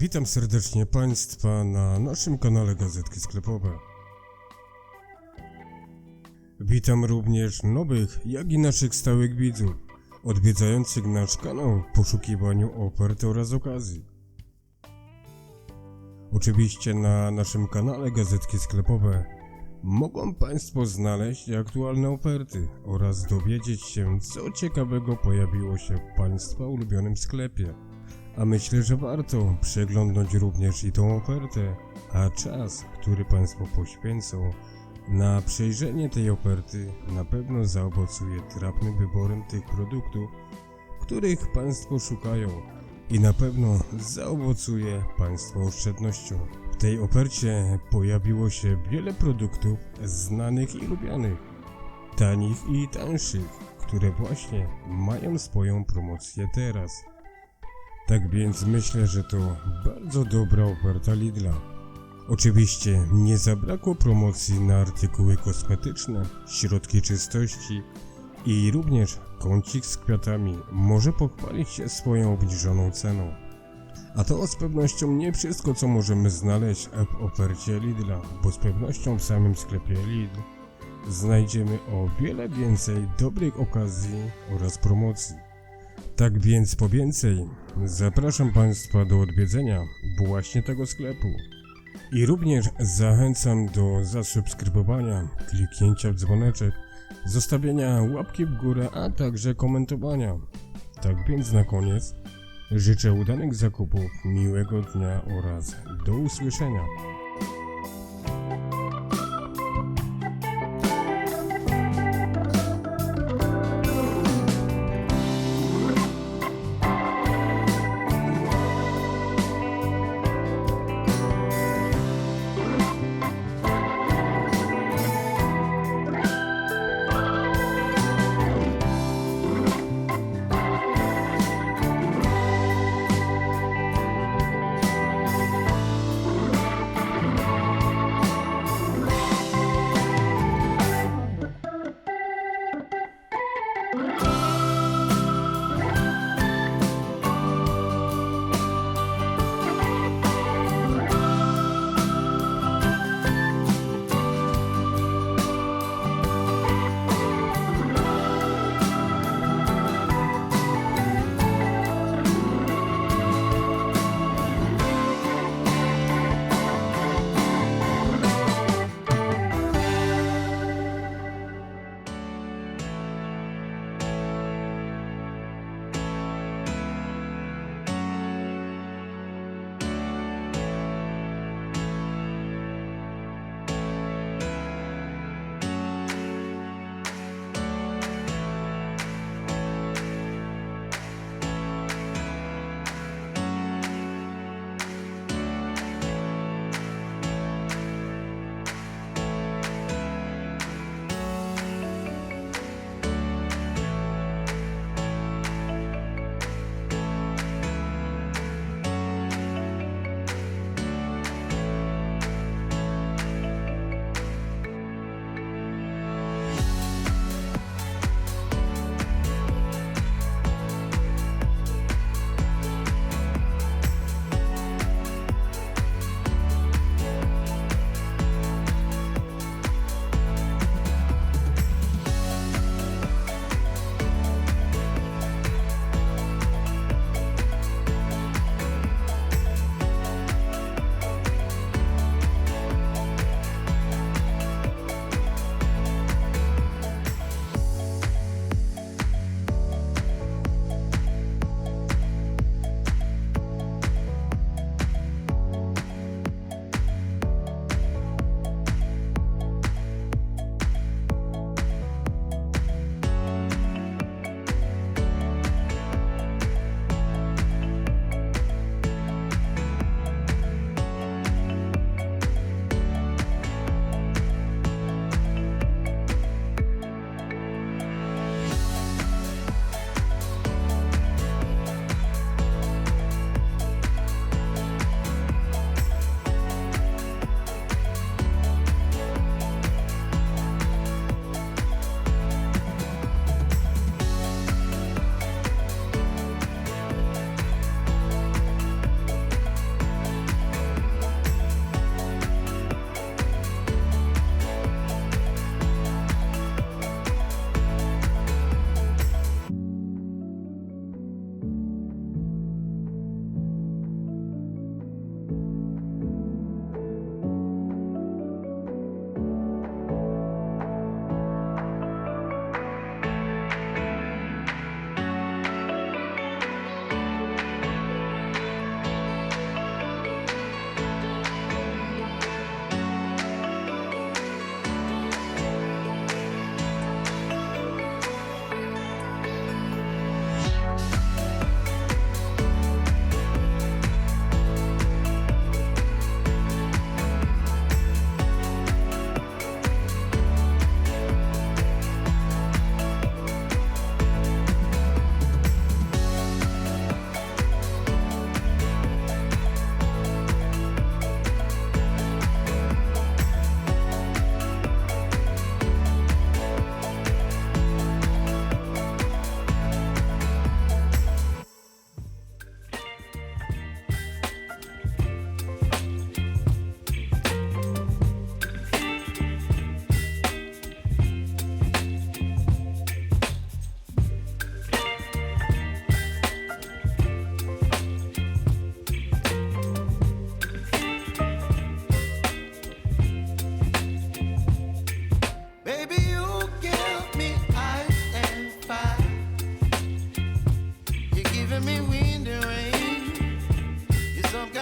Witam serdecznie Państwa na naszym kanale Gazetki Sklepowe. Witam również nowych, jak i naszych stałych widzów, odwiedzających nasz kanał w poszukiwaniu ofert oraz okazji. Oczywiście na naszym kanale Gazetki Sklepowe mogą Państwo znaleźć aktualne oferty oraz dowiedzieć się, co ciekawego pojawiło się w Państwa ulubionym sklepie. A myślę, że warto przeglądnąć również i tą ofertę, a czas, który Państwo poświęcą na przejrzenie tej oferty na pewno zaowocuje trafnym wyborem tych produktów, których Państwo szukają i na pewno zaowocuje Państwo oszczędnością. W tej ofercie pojawiło się wiele produktów znanych i lubianych, tanich i tańszych, które właśnie mają swoją promocję teraz. Tak więc myślę, że to bardzo dobra oferta Lidla. Oczywiście nie zabrakło promocji na artykuły kosmetyczne, środki czystości i również kącik z kwiatami może pochwalić się swoją obniżoną ceną. A to z pewnością nie wszystko, co możemy znaleźć w ofercie Lidla, bo z pewnością w samym sklepie Lidl znajdziemy o wiele więcej dobrych okazji oraz promocji. Tak więc po więcej zapraszam Państwa do odwiedzenia właśnie tego sklepu. I również zachęcam do zasubskrybowania, kliknięcia w dzwoneczek, zostawienia łapki w górę, a także komentowania. Tak więc na koniec życzę udanych zakupów, miłego dnia oraz do usłyszenia.